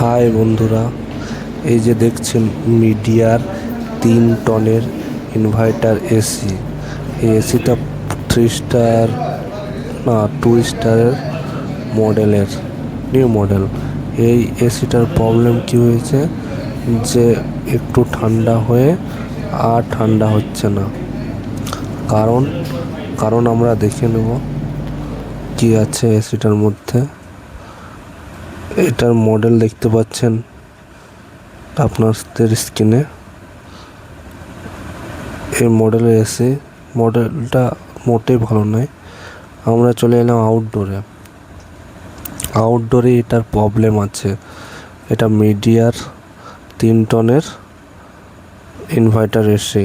High বন্ধুরা, এই যে দেখছেন মিডিয়ার তিন টনের ইনভার্টার এসি এই এসিটা থ্রি স্টার না টু স্টারের মডেলের নিউ মডেল এই এসিটার প্রবলেম কি হয়েছে? যে একটু ঠান্ডা হয়ে আর ঠান্ডা হচ্ছে না। কারণ কারণ আমরা দেখে নেব কি আছে এসিটার মধ্যে। এটার মডেল দেখতে পাচ্ছেন আপনাদের স্ক্রিনে এই মডেলে এসে মডেলটা মোটেই ভালো নয়। আমরা চলে এলাম আউটডোরে আউটডোরে এটার প্রবলেম আছে। এটা মিডিয়ার তিন টনের ইনভার্টার এসে।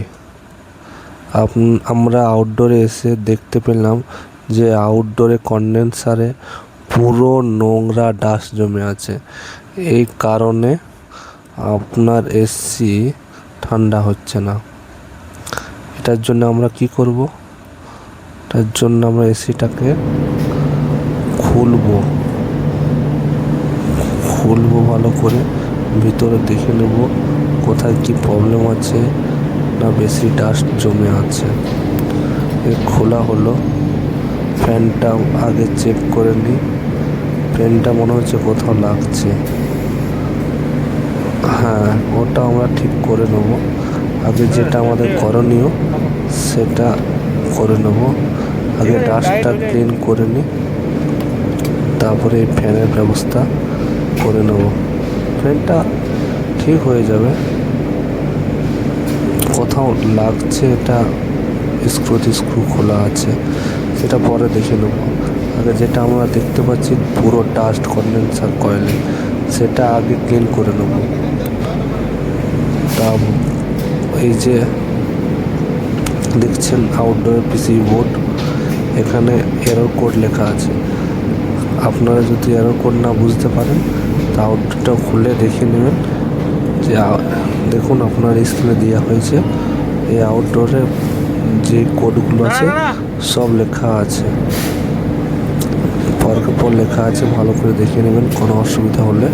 আমরা আউটডোরে এসে দেখতে পেলাম যে আউটডোরে কন্ডেন্সারে পুরো নোংরা ডাস্ট জমে আছে। এই কারণে আপনার এসি ঠান্ডা হচ্ছে না। এটার জন্য আমরা কি করব? তার জন্য আমরা এসিটাকে খুলবো। খুলবো ভালো করে। ভিতরে দেখে নেব কোথায় কি প্রবলেম আছে না বেশি ডাস্ট জমে আছে। খোলা হলো। ফ্যানটা আগে চেক করে নিই। ফ্যানটা মনে হচ্ছে কোথাও লাগছে। হ্যাঁ ওটা আমরা ঠিক করে নেব। আগে যেটা আমাদের করণীয়, সেটা করে নেব। আগে ডাস্টটা ক্লিন করে নিই। তারপরে এই ফ্যানের ব্যবস্থা করে নেব। ফ্যানটা ঠিক হয়ে যাবে। কোথাও লাগছে এটা স্ক্রু স্ক্রু খোলা আছে। সেটা পরে দেখে নেব। আগে যেটা আমরা দেখতে পাচ্ছি পুরো ডাস্ট কন্ডেন্সার কয়েলে সেটা আগে ক্লিন করে নেব। তা এই যে দেখছেন আউটডোর পিসি বোর্ড এখানে এরর কোড লেখা আছে। আপনারা যদি এরর কোড না বুঝতে পারেন তা আউটডোরটা খুলে দেখে নেবেন। যে দেখুন আপনার স্ক্রিনে দেওয়া হয়েছে। এই আউটডোরে যে কোডগুলো আছে সব লেখা আছে। পরকে পর লেখা আছে, ভালো করে দেখে নেবেন, কোনো অসুবিধা হলে।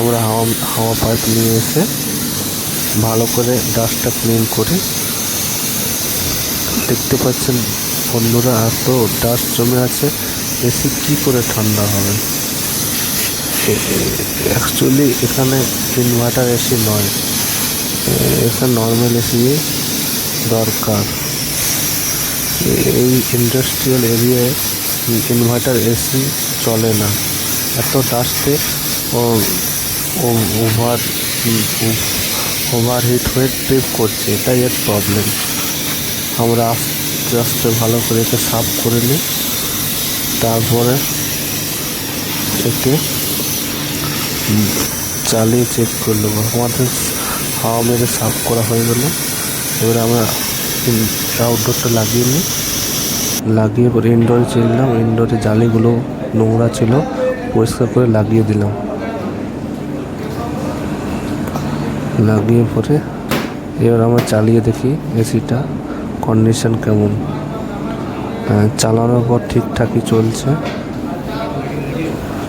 আমরা হাওয়া হাওয়া পাইপ নিয়ে এসে ভালো করে ডাস্টটা ক্লিন করে। দেখতে পাচ্ছেন বন্ধুরা, এত ডাস্ট জমে আছে এসি কী করে ঠান্ডা হবে? অ্যাকচুয়ালি এখানে ইনভার্টার এসি নয়। এখানে নর্মাল এসি দরকার। এই ইন্ডাস্ট্রিয়াল এরিয়ায় ইনভার্টার এসি চলে না। এত ডাস্টে ও ওভার ওভার হিট হয়ে ট্রিপ করছে, এটাই এর প্রবলেম আমরা আস্তে আস্তে ভালো করে একে সাফ করে নিই, তারপরে একে চালিয়ে চেক করে নেব। আমাদের হাওয়া মেরে সাফ করা হয়ে গেল। এবারে আমরা আউটডোরটা লাগিয়ে নিই লাগিয়ে পরে ইনডোরে চললাম ইনডোরে জালিগুলো, নোংরা ছিল, পরিষ্কার করে লাগিয়ে দিলাম। লাগিয়ে পরে এবার আমরা চালিয়ে দেখি এসিটা কন্ডিশন কেমন। চালানোর পর ঠিকঠাকই চলছে।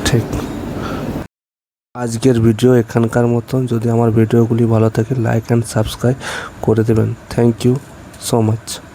ঠিক। আজকের ভিডিও এখানকার মতন। যদি আমার ভিডিওগুলি ভালো থাকে লাইক অ্যান্ড সাবস্ক্রাইব করে দেবেন। Thank you so much.